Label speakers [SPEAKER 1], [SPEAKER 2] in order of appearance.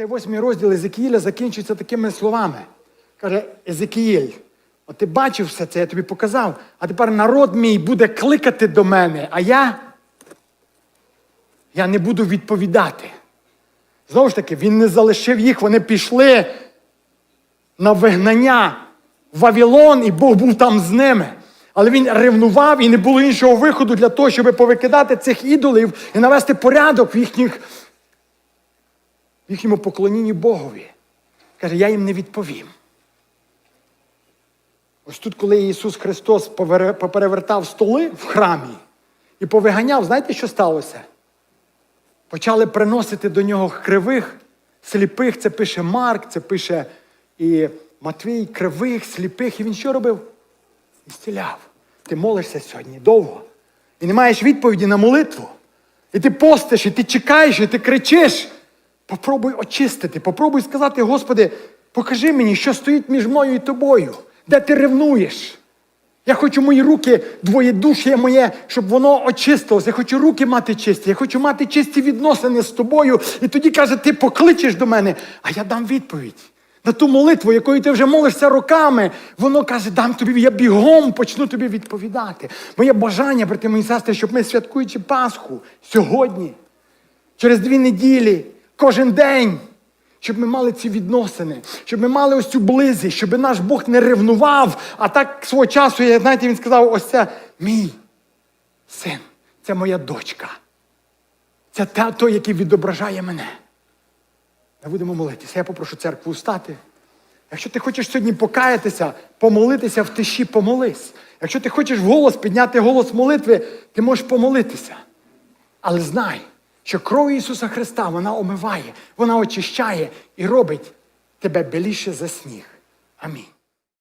[SPEAKER 1] Цей восьмий розділ Езекіїля закінчується такими словами. Каже Езекіїль, от ти бачив все це, я тобі показав, а тепер народ мій буде кликати до мене, а я, я не буду відповідати. Знову ж таки, він не залишив їх, вони пішли на вигнання в Вавилон, і Бог був там з ними. Але він ревнував і не було іншого виходу для того, щоб повикидати цих ідолів і навести порядок в їхніх, в їхньому поклонінні Богові. Каже, я їм не відповім. Ось тут, коли Ісус Христос поперевертав столи в храмі і повиганяв, знаєте, що сталося? Почали приносити до нього кривих, сліпих, це пише Марк, це пише і Матвій, кривих, сліпих. І він що робив? Ісціляв. Ти молишся сьогодні довго. І не маєш відповіді на молитву. І ти постиш, і ти чекаєш, і ти кричиш. Попробуй очистити, попробуй сказати, Господи, покажи мені, що стоїть між мною і тобою, де ти ревнуєш. Я хочу мої руки, двоєдушє моє, щоб воно очистилось. Я хочу руки мати чисті, я хочу мати чисті відносини з тобою. І тоді каже, ти покличеш до мене, а я дам відповідь. На ту молитву, якою ти вже молишся роками, воно каже, дам тобі, я бігом почну тобі відповідати. Моє бажання, брати мої сестри, щоб ми, святкуючи Пасху сьогодні, через дві неділі, кожен день, щоб ми мали ці відносини, щоб ми мали ось цю близість, щоб наш Бог не ревнував, а так свого часу, я, знаєте, він сказав, ось це мій син, це моя дочка. Це та, той, який відображає мене. Ми будемо молитися. Я попрошу церкву встати. Якщо ти хочеш сьогодні покаятися, помолитися в тиші, помолись. Якщо ти хочеш вголос підняти голос молитви, ти можеш помолитися. Але знай, що кров Ісуса Христа вона омиває, вона очищає і робить тебе біліше за сніг. Амінь.